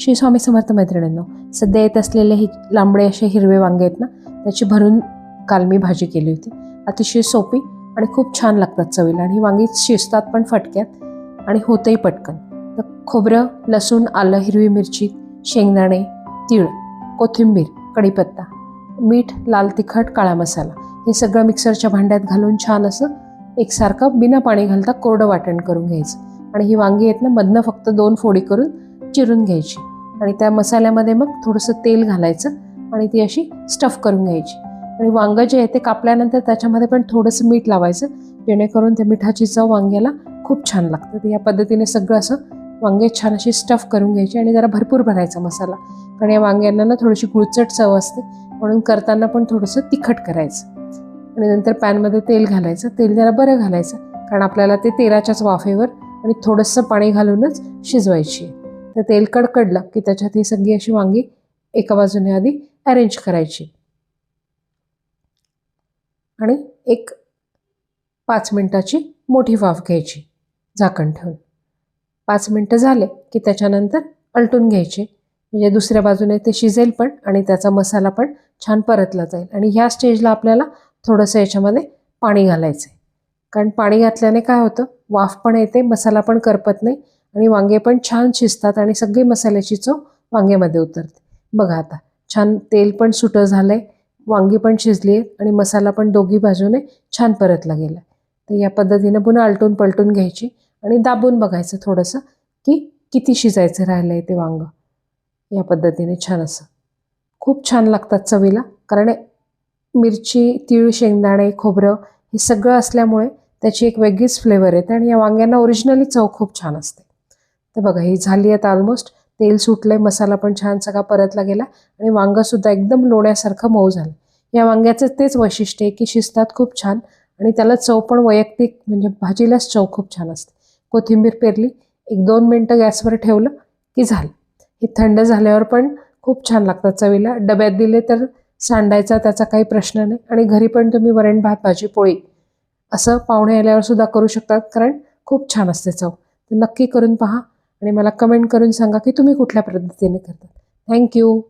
श्री स्वामी समर्थ मैत्रिणींनो सध्या येत असलेले हे लांबडे असे हिरवे वांगे आहेत ना त्याची भरून काल मी भाजी केली होती. अतिशय सोपी आणि खूप छान लागतात चवीला आणि ही वांगी शिजतात पण फटक्यात आणि होतंही पटकन. तर खोबरं लसूण आलं हिरवी मिरची शेंगदाणे तीळ कोथिंबीर कढीपत्ता मीठ लाल तिखट काळा मसाला हे सगळं मिक्सरच्या भांड्यात घालून छान असं एकसारखं बिना पाणी घालता कोरडं वाटण करून घ्यायचं. आणि ही वांगी आहेत ना मधनं फक्त दोन फोडी करून चिरून घ्यायची. आणि त्या मसाल्यामध्ये मग थोडंसं तेल घालायचं आणि ती अशी स्टफ करून घ्यायची. आणि वांगं जे आहे ते कापल्यानंतर त्याच्यामध्ये पण थोडंसं मीठ लावायचं. जेणेकरून त्या मिठाची चव वांग्याला खूप छान लागतं. तर या पद्धतीने सगळं असं वांगे छान अशी स्टफ करून घ्यायची आणि जरा भरपूर भरायचा मसाला. कारण या वांग्यांना ना थोडीशी गुळचट चव असते. म्हणून करताना पण थोडंसं तिखट करायचं. आणि नंतर पॅनमध्ये तेल घालायचं. तेल जरा बरं घालायचं. कारण आपल्याला ते तेलाच्याच वाफेवर आणि थोडंसं पाणी घालूनच शिजवायची तर तेल कडकडलं की त्याच्यात ही सगळी अशी वांगी एका बाजूने आधी अरेंज करायची. आणि एक पाच मिनटाची मोठी वाफ घ्यायची झाकण ठेवून. पाच मिनटं झाले की त्याच्यानंतर अलटून घ्यायचे. म्हणजे दुसऱ्या बाजूने ते शिजेल पण आणि त्याचा मसाला पण छान परतला जाईल. आणि ह्या स्टेजला आपल्याला थोडंसं याच्यामध्ये पाणी घालायचं आहे कारण पाणी घातल्याने काय होतं? वाफ पण येते मसाला पण करपत नाही. आणि वांगे पण छान शिजतात आणि सगळी मसाल्याची चव वांग्यामध्ये उतरते. बघा आता छान तेल पण सुटं झालं आहे वांगी पण शिजली आहेत आणि मसाला पण दोघी बाजूने छान परतला गेला तर या पद्धतीनं पुन्हा आलटून पलटून घ्यायची आणि दाबून बघायचं थोडंसं की किती शिजायचं राहिलं आहे ते वांगं. या पद्धतीने छान असं. खूप छान लागतात चवीला कारण मिरची तीळ शेंगदाणे खोबरं हे सगळं असल्यामुळे त्याची एक वेगळीच फ्लेवर येते आणि या वांग्यांना ओरिजिनली चव खूप छान असते. तर बघा ही झाली आता ऑलमोस्ट तेल सुटलंय मसाला पण छान सगळा परतला गेला आणि वांगंसुद्धा एकदम लोण्यासारखं मऊ झालं. या वांग्याचं तेच वैशिष्ट्य आहे की शिजतात खूप छान आणि त्याला चव पण वैयक्तिक म्हणजे भाजीलाच चव खूप छान असते. कोथिंबीर पेरली एक दोन मिनटं गॅसवर ठेवलं की झालं. हे थंड झाल्यावर पण खूप छान लागतात चवीला. डब्यात दिले तर सांडायचा त्याचा काही प्रश्न नाही आणि घरी पण तुम्ही वरण भात भाजी पोळी असं पाहुणे आल्यावर सुद्धा करू शकतात कारण खूप छान असते चव. तर नक्की करून पहा. आणि मला कमेंट करून सांगा की तुम्ही कुठल्या पद्धतीने करता. थँक्यू